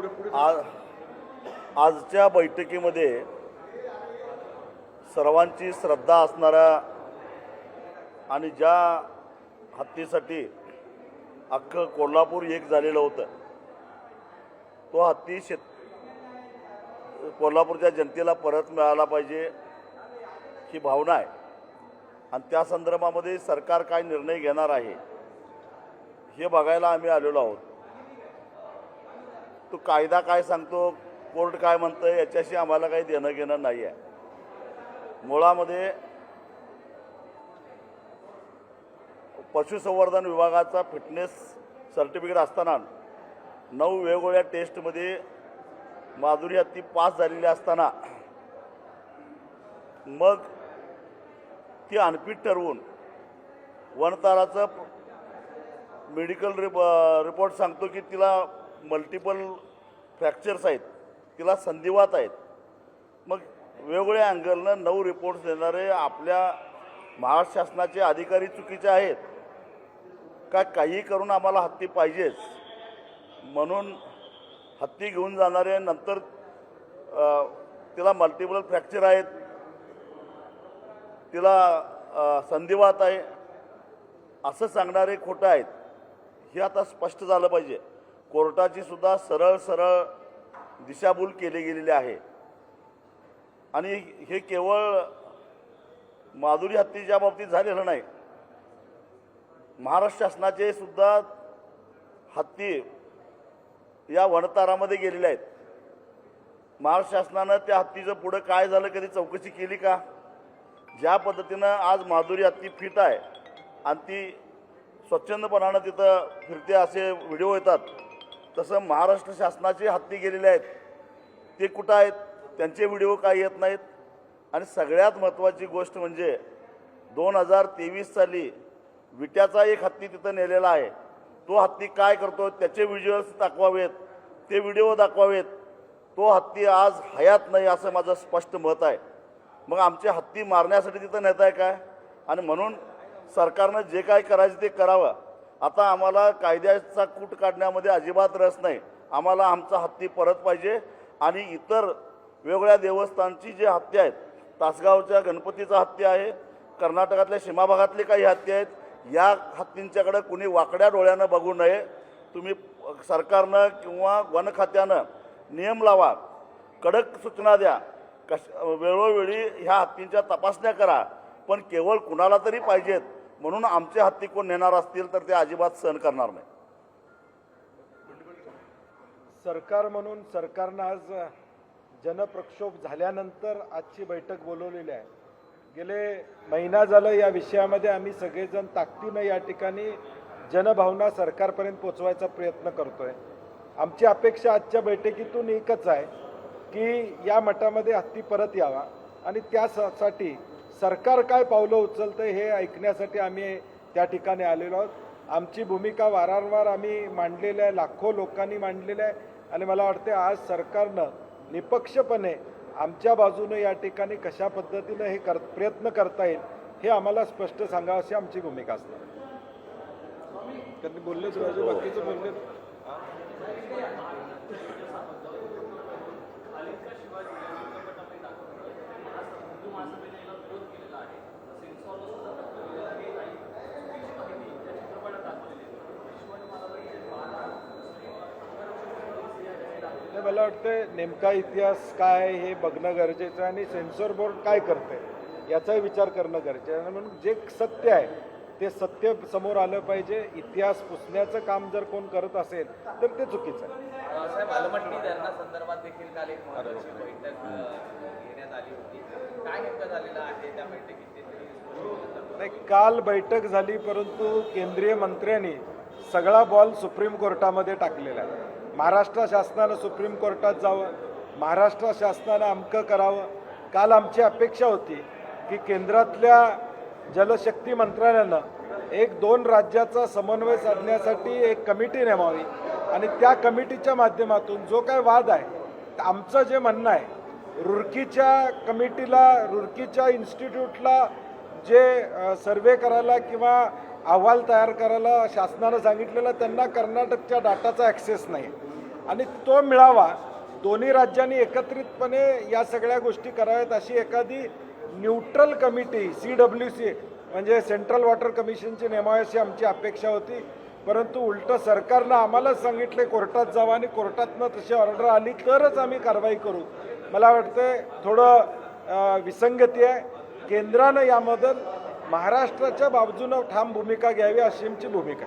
आज आजच्या बैठकीमध्ये सर्वांची श्रद्धा असणाऱ्या आणि ज्या हत्तीसाठी अख्खं कोल्हापूर एक झालेलं होतं तो हत्ती शेत कोल्हापूरच्या जनतेला परत मिळाला पाहिजे ही भावना आहे. आणि त्या संदर्भामध्ये सरकार काय निर्णय घेणार आहे हे बघायला आम्ही आलेलो आहोत. तो कायदा काय सांगतो कोर्ट काय म्हणतं याच्याशी आम्हाला काही देणं घेणं नाही आहे मुळामध्ये पशुसंवर्धन विभागाचा फिटनेस सर्टिफिकेट असताना नऊ वेगवेगळ्या टेस्टमध्ये माधुरी हत्ती पास झालेली असताना मग ती अनफिट ठरवून वनताराचं मेडिकल रिप रिपोर्ट सांगतो की तिला मल्टिपल फ्रॅक्चर्स आहेत. तिला संधिवात आहेत. मग वेगवेगळ्या अँगलनं नऊ रिपोर्ट्स देणारे आपल्या महाराष्ट्र शासनाचे अधिकारी चुकीचे आहेत. का काही करून आम्हाला हत्ती पाहिजेच? म्हणून हत्ती घेऊन जाणारे नंतर तिला मल्टिपल फ्रॅक्चर आहेत. तिला संधिवात आहे. असं सांगणारे खोटं आहेत. हे आता स्पष्ट झालं पाहिजे. कोर्टाची सुद्धा सरळ सरळ दिशाभूल केली गेलेली आहे. आणि हे केवळ माधुरी हत्तीच्या बाबतीत झालेलं नाही. महाराष्ट्र शासनाचे सुद्धा हत्ती या वनतारामध्ये गेलेले आहेत. महाराष्ट्र शासनानं त्या हत्तीचं पुढं काय झालं कधी चौकशी केली का? ज्या पद्धतीनं आज माधुरी हत्ती फिट आहे आणि ती स्वच्छंदपणानं तिथं फिरते असे व्हिडिओ येतात. तसं महाराष्ट्र शासनाचे हत्ती गेलेले आहेत. ते कुठं आहेत? त्यांचे व्हिडिओ काय येत नाहीत? आणि सगळ्यात महत्त्वाची गोष्ट म्हणजे दोन हजार तेवीस साली विट्याचा एक हत्ती तिथं नेलेला आहे. तो हत्ती काय करतो? त्याचे व्हिज्युअल्स दाखवावेत. ते व्हिडिओ दाखवावेत. तो हत्ती आज हयात नाही असं माझं स्पष्ट मत आहे. मग आमचे हत्ती मारण्यासाठी तिथं नेत आहे काय? आणि म्हणून सरकारनं जे काय करायचं ते करावं. आता आम्हाला कायद्याचा कूट काढण्यामध्ये अजिबात रस नाही. आम्हाला आमचा हत्ती परत पाहिजे आणि इतर वेगवेगळ्या देवस्थानची जे हत्ती आहेत तासगावच्या गणपतीचा हत्ती आहे कर्नाटकातल्या सीमा भागातले काही हत्ती आहेत या हत्तींच्याकडे कुणी वाकड्या डोळ्यानं बघू नये. तुम्ही सरकारनं किंवा वन खात्यानं नियम लावा कडक सूचना द्या कश वेळोवेळी ह्या हत्तींच्या तपासण्या करा पण केवळ कुणाला तरी पाहिजेत. म्हणून आमचे हत्ती कोण नेणार असतील तर ते अजिबात सहन करणार नाही. सरकार म्हणून सरकारनं आज जनप्रक्षोभ झाल्यानंतर आजची बैठक बोलवलेली आहे. गेले महिना झालं या विषयामध्ये आम्ही सगळेजण ताकदीनं या ठिकाणी जनभावना सरकारपर्यंत पोचवायचा प्रयत्न करतोय. आमची अपेक्षा आजच्या बैठकीतून एकच आहे की या मठामध्ये हत्ती परत यावा आणि त्यासाठी सरकार काय पावलं उचलतं हे ऐकण्यासाठी आम्ही त्या ठिकाणी आलेलो आहोत. आमची भूमिका वारंवार आम्ही मांडलेल्या आहे लाखो लोकांनी मांडलेल्या आहे. आणि मला वाटते आज सरकारनं निपक्षपणे आमच्या बाजूनं या ठिकाणी कशा पद्धतीनं हे कर प्रयत्न करता येईल हे आम्हाला स्पष्ट सांगावं अशी आमची भूमिका असते. त्यांनी बोलले बाकीचं बोलले मला वाटतं नेमका इतिहास काय हे बघणं गरजेचं आहे आणि सेन्सॉर बोर्ड काय करते याचाही विचार करणं गरजेचं आहे. म्हणून जे सत्य आहे ते सत्य समोर आलं पाहिजे. इतिहास पुसण्याचं काम जर कोण करत असेल तर ते चुकीचं आहे. नाही काल बैठक झाली परंतु केंद्रीय मंत्र्यांनी सगळा बॉल सुप्रीम कोर्टामध्ये टाकलेला आहे. महाराष्ट्र शासनानं सुप्रीम कोर्टात जावं महाराष्ट्र शासनानं अमकं करावं. काल आमची अपेक्षा होती की केंद्रातल्या जलशक्ती मंत्रालयानं एक दोन राज्याचा समन्वय साधण्यासाठी एक कमिटी नेमावी आणि त्या कमिटीच्या माध्यमातून जो काय वाद आहे आमचं जे म्हणणं आहे रुरकीच्या कमिटीला रुरकीच्या इन्स्टिट्यूटला जे सर्वे करायला किंवा अहवाल तयार करायला शासनानं सांगितलेलं त्यांना कर्नाटकच्या डाटाचा ॲक्सेस नाही. आणि तो मिळावा. दोन्ही राज्यांनी एकत्रितपणे या सगळ्या गोष्टी कराव्यात अशी एखादी neutral committee C W C म्हणजे सेंट्रल वॉटर कमिशनची नेमावी अशी आमची अपेक्षा होती. परंतु उलटं सरकारनं आम्हालाच सांगितले कोर्टात जावं आणि कोर्टातनं तशी ऑर्डर आली तरच आम्ही कारवाई करू. मला वाटतं थोडं विसंगती आहे. केंद्रानं यामधून महाराष्ट्राच्या बाजूनं ठाम भूमिका घ्यावी अशी आमची भूमिका